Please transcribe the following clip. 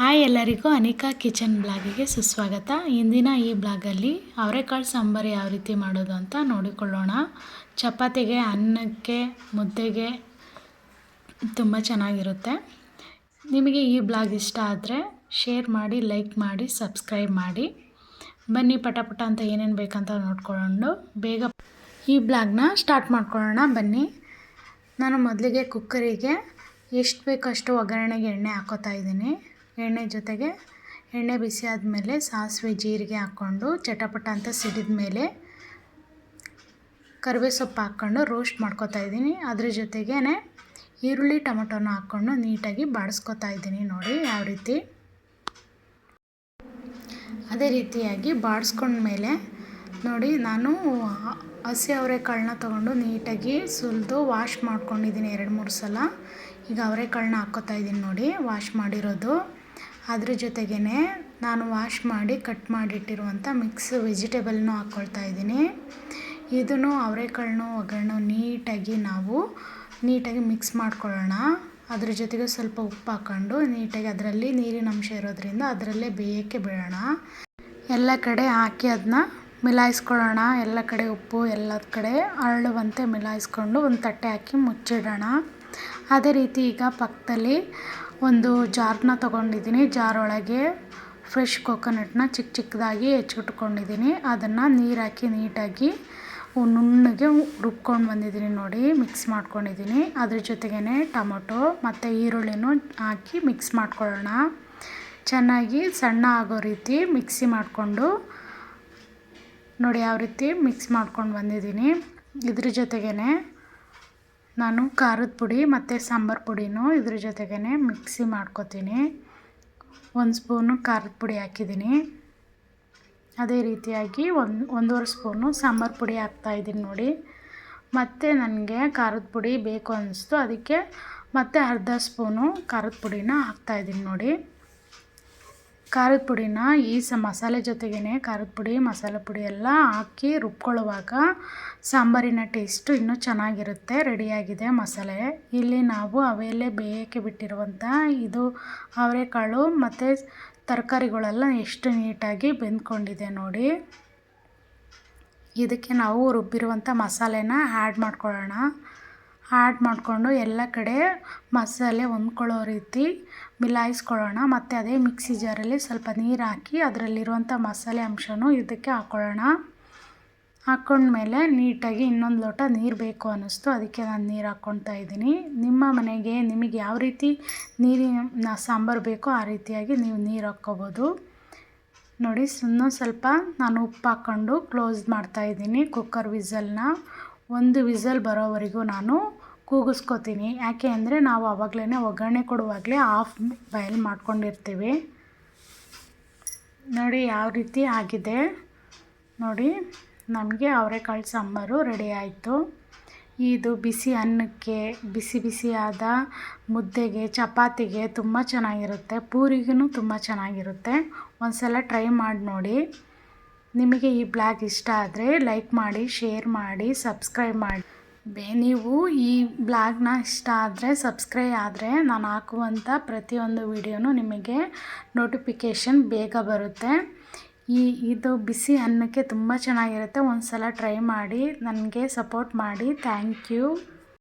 Hi ಎಲ್ಲರಿಗೂ Anika kitchen ಬ್ಲಾಗಿಗೆ ಸುಸ್ವಾಗತ. ಇಂದಿನ ಈ ಬ್ಲಾಗಲ್ಲಿ ಅವರೆಕಾಳು ಸಾಂಬಾರು ಯಾವ ರೀತಿ ಮಾಡೋದು ಅಂತ ನೋಡಿಕೊಳ್ಳೋಣ. ಚಪಾತಿಗೆ, ಅನ್ನಕ್ಕೆ, ಮುದ್ದೆಗೆ ತುಂಬ ಚೆನ್ನಾಗಿರುತ್ತೆ. ನಿಮಗೆ ಈ ಬ್ಲಾಗ್ ಇಷ್ಟ ಆದರೆ ಶೇರ್ ಮಾಡಿ, ಲೈಕ್ ಮಾಡಿ, ಸಬ್ಸ್ಕ್ರೈಬ್ ಮಾಡಿ. ಬನ್ನಿ ಪಟ ಪಟ ಅಂತ ಏನೇನು ಬೇಕಂತ ನೋಡ್ಕೊಂಡು ಬೇಗ ಈ ಬ್ಲಾಗ್ನ ಸ್ಟಾರ್ಟ್ ಮಾಡ್ಕೊಳ್ಳೋಣ. ಬನ್ನಿ. ನಾನು ಮೊದಲಿಗೆ ಕುಕ್ಕರಿಗೆ ಎಷ್ಟು ಬೇಕಷ್ಟು ಒಗ್ಗರಣೆಗೆ ಎಣ್ಣೆ ಹಾಕೋತಾ ಇದ್ದೀನಿ. ಎಣ್ಣೆ ಜೊತೆಗೆ ಎಣ್ಣೆ ಬಿಸಿ ಆದಮೇಲೆ ಸಾಸಿವೆ ಜೀರಿಗೆ ಹಾಕ್ಕೊಂಡು ಚಟಪಟ ಅಂತ ಸಿಡಿದ ಮೇಲೆ ಕರಿಬೇವು ಸೊಪ್ಪು ಹಾಕ್ಕೊಂಡು ರೋಸ್ಟ್ ಮಾಡ್ಕೊತಾ ಇದ್ದೀನಿ. ಅದ್ರ ಜೊತೆಗೇ ಈರುಳ್ಳಿ ಟೊಮೊಟೊನ ಹಾಕ್ಕೊಂಡು ನೀಟಾಗಿ ಬಾಡಿಸ್ಕೊತಾ ಇದ್ದೀನಿ ನೋಡಿ ಯಾವ ರೀತಿ. ಅದೇ ರೀತಿಯಾಗಿ ಬಾಡಿಸ್ಕೊಂಡ್ಮೇಲೆ ನೋಡಿ, ನಾನು ಹಸಿ ಅವರೆಕಾಳನ್ನ ತೊಗೊಂಡು ನೀಟಾಗಿ ಸುಲಿದು ವಾಶ್ ಮಾಡ್ಕೊಂಡಿದ್ದೀನಿ ಎರಡು, ಮೂರು ಸಲ. ಈಗ ಅವರೆಕಾಳನ್ನ ಹಾಕ್ಕೋತಾ ಇದ್ದೀನಿ ನೋಡಿ ವಾಶ್ ಮಾಡಿರೋದು. ಅದ್ರ ಜೊತೆಗೇ ನಾನು ವಾಶ್ ಮಾಡಿ ಕಟ್ ಮಾಡಿಟ್ಟಿರುವಂಥ ಮಿಕ್ಸ್ ವೆಜಿಟೇಬಲ್ನೂ ಹಾಕ್ಕೊಳ್ತಾ ಇದ್ದೀನಿ. ಇದನ್ನು ಅವರೆಕಾಳನ್ನು ಒಗ್ಗರಣೆ ನೀಟಾಗಿ ನಾವು ನೀಟಾಗಿ ಮಿಕ್ಸ್ ಮಾಡ್ಕೊಳ್ಳೋಣ. ಅದ್ರ ಜೊತೆಗೆ ಸ್ವಲ್ಪ ಉಪ್ಪು ಹಾಕ್ಕೊಂಡು ನೀಟಾಗಿ ಅದರಲ್ಲಿ ನೀರಿನ ಅಂಶ ಇರೋದ್ರಿಂದ ಅದರಲ್ಲೇ ಬೇಯೋಕ್ಕೆ ಬಿಡೋಣ. ಎಲ್ಲ ಕಡೆ ಹಾಕಿ ಅದನ್ನ ಮಿಲಾಯಿಸ್ಕೊಳ್ಳೋಣ. ಎಲ್ಲ ಕಡೆ ಉಪ್ಪು ಎಲ್ಲ ಕಡೆ ಅರಳುವಂತೆ ಮಿಲಾಯಿಸ್ಕೊಂಡು ಒಂದು ತಟ್ಟೆ ಹಾಕಿ ಮುಚ್ಚಿಡೋಣ. ಅದೇ ರೀತಿ ಈಗ ಪಕ್ಕದಲ್ಲಿ ಒಂದು ಜಾರ್ನ ತೊಗೊಂಡಿದ್ದೀನಿ. ಜಾರೊಳಗೆ ಫ್ರೆಶ್ ಕೊಕೊನಟ್ನ ಚಿಕ್ಕ ಚಿಕ್ಕದಾಗಿ ಹೆಚ್ಚಿಟ್ಕೊಂಡಿದ್ದೀನಿ. ಅದನ್ನು ನೀರು ಹಾಕಿ ನೀಟಾಗಿ ನುಣ್ಣಗೆ ರುಬ್ಕೊಂಡು ಬಂದಿದ್ದೀನಿ ನೋಡಿ. ಮಿಕ್ಸ್ ಮಾಡ್ಕೊಂಡಿದ್ದೀನಿ. ಅದ್ರ ಜೊತೆಗೇ ಟೊಮೊಟೊ ಮತ್ತು ಈರುಳ್ಳಿನೂ ಹಾಕಿ ಮಿಕ್ಸ್ ಮಾಡ್ಕೊಳ್ಳೋಣ. ಚೆನ್ನಾಗಿ ಸಣ್ಣ ಆಗೋ ರೀತಿ ಮಿಕ್ಸಿ ಮಾಡಿಕೊಂಡು ನೋಡಿ ಯಾವ ರೀತಿ ಮಿಕ್ಸ್ ಮಾಡ್ಕೊಂಡು ಬಂದಿದ್ದೀನಿ. ಇದ್ರ ಜೊತೆಗೇ ನಾನು ಖಾರದ ಪುಡಿ ಮತ್ತು ಸಾಂಬಾರು ಪುಡಿನೂ ಇದ್ರ ಜೊತೆಗೇ ಮಿಕ್ಸಿ ಮಾಡ್ಕೊತೀನಿ. ಒಂದು ಸ್ಪೂನು ಖಾರದ ಪುಡಿ ಹಾಕಿದ್ದೀನಿ. ಅದೇ ರೀತಿಯಾಗಿ ಒಂದು, ಒಂದೂವರೆ ಸ್ಪೂನು ಸಾಂಬಾರು ಪುಡಿ ಹಾಕ್ತಾಯಿದ್ದೀನಿ ನೋಡಿ. ಮತ್ತು ನನಗೆ ಖಾರದ ಪುಡಿ ಬೇಕು ಅನ್ನಿಸ್ತು ಅದಕ್ಕೆ ಮತ್ತೆ ಅರ್ಧ ಸ್ಪೂನು ಖಾರದ ಪುಡಿನ ಹಾಕ್ತಾಯಿದ್ದೀನಿ ನೋಡಿ. ಖಾರದ ಪುಡಿನ ಈ ಸ ಮಸಾಲೆ ಜೊತೆಗೇ ಖಾರದ ಪುಡಿ, ಮಸಾಲೆ ಪುಡಿ ಎಲ್ಲ ಹಾಕಿ ರುಬ್ಕೊಳ್ಳುವಾಗ ಸಾಂಬಾರಿನ ಟೇಸ್ಟು ಇನ್ನೂ ಚೆನ್ನಾಗಿರುತ್ತೆ, ರೆಡಿಯಾಗಿದೆ ಮಸಾಲೆ. ಇಲ್ಲಿ ನಾವು ಅವೆಲ್ಲೇ ಬೇಯಕ್ಕೆ ಬಿಟ್ಟಿರುವಂಥ ಇದು ಅವರೆಕಾಳು ಮತ್ತು ತರಕಾರಿಗಳೆಲ್ಲ ಎಷ್ಟು ನೀಟಾಗಿ ಬೆಂದ್ಕೊಂಡಿದೆ ನೋಡಿ. ಇದಕ್ಕೆ ನಾವು ರುಬ್ಬಿರುವಂಥ ಮಸಾಲೆನ ಆ್ಯಡ್ ಮಾಡ್ಕೊಳ್ಳೋಣ. ಆ್ಯಡ್ ಮಾಡಿಕೊಂಡು ಎಲ್ಲ ಕಡೆ ಮಸಾಲೆ ಹೊಂದ್ಕೊಳ್ಳೋ ರೀತಿ ಮಿಲಾಯಿಸ್ಕೊಳ್ಳೋಣ. ಮತ್ತು ಅದೇ ಮಿಕ್ಸಿ ಜಾರಲ್ಲಿ ಸ್ವಲ್ಪ ನೀರು ಹಾಕಿ ಅದರಲ್ಲಿರುವಂಥ ಮಸಾಲೆ ಅಂಶನೂ ಇದಕ್ಕೆ ಹಾಕ್ಕೊಳ್ಳೋಣ ಹಾಕ್ಕೊಂಡ್ಮೇಲೆ ನೀಟಾಗಿ ಇನ್ನೊಂದು ಲೋಟ ನೀರು ಬೇಕು ಅನ್ನಿಸ್ತು. ಅದಕ್ಕೆ ನಾನು ನೀರು ಹಾಕ್ಕೊಳ್ತಾ ಇದ್ದೀನಿ. ನಿಮ್ಮ ಮನೆಗೆ ನಿಮಗೆ ಯಾವ ರೀತಿ ನೀರಿನ ಸಾಂಬಾರು ಬೇಕೋ ಆ ರೀತಿಯಾಗಿ ನೀವು ನೀರು ಹಾಕ್ಕೋಬೋದು. ನೋಡಿ ಸುಮ್ಮನೆ ಸ್ವಲ್ಪ ನಾನು ಉಪ್ಪು ಹಾಕ್ಕೊಂಡು ಕ್ಲೋಸ್ ಮಾಡ್ತಾಯಿದ್ದೀನಿ ಕುಕ್ಕರ್ ವಿಸಲ್ನ. ಒಂದು ವಿಸಲ್ ಬರೋವರೆಗೂ ನಾನು ಕೂಗಿಸ್ಕೊತೀನಿ. ಯಾಕೆ ಅಂದರೆ ನಾವು ಆವಾಗಲೇ ಒಗ್ಗರಣೆ ಕೊಡುವಾಗಲೇ ಆಫ್ ಬಾಯ್ಲ್ ಮಾಡ್ಕೊಂಡಿರ್ತೀವಿ. ನೋಡಿ ಯಾವ ರೀತಿ ಆಗಿದೆ. ನೋಡಿ, ನಮಗೆ ಅವರೆಕಾಳು ಸಾಂಬಾರು ರೆಡಿ ಆಯಿತು. ಇದು ಬಿಸಿ ಅನ್ನಕ್ಕೆ, ಬಿಸಿ ಬಿಸಿಯಾದ ಮುದ್ದೆಗೆ, ಚಪಾತಿಗೆ ತುಂಬ ಚೆನ್ನಾಗಿರುತ್ತೆ. ಪೂರಿಗೂ ತುಂಬ ಚೆನ್ನಾಗಿರುತ್ತೆ. ಒಂದು ಸಲ ಟ್ರೈ ಮಾಡಿ ನೋಡಿ. ನಿಮಗೆ ಈ ಬ್ಲಾಗ್ ಇಷ್ಟ ಆದರೆ ಲೈಕ್ ಮಾಡಿ ಶೇರ್ ಮಾಡಿ ಸಬ್ಸ್ಕ್ರೈಬ್ ಮಾಡಿ. ಬೇ, ನೀವು ಈ ಬ್ಲಾಗ್ನ ಇಷ್ಟ ಆದರೆ, ಸಬ್ಸ್ಕ್ರೈಬ್ ಆದರೆ ನಾನು ಹಾಕುವಂಥ ಪ್ರತಿಯೊಂದು ವಿಡಿಯೋನು ನಿಮಗೆ ನೋಟಿಫಿಕೇಷನ್ ಬೇಗ ಬರುತ್ತೆ. ಈ, ಇದು ಬಿಸಿ ಅನ್ನಕ್ಕೆ ತುಂಬ ಚೆನ್ನಾಗಿರುತ್ತೆ. ಒಂದು ಸಲ ಟ್ರೈ ಮಾಡಿ, ನನಗೆ ಸಪೋರ್ಟ್ ಮಾಡಿ. Thank you.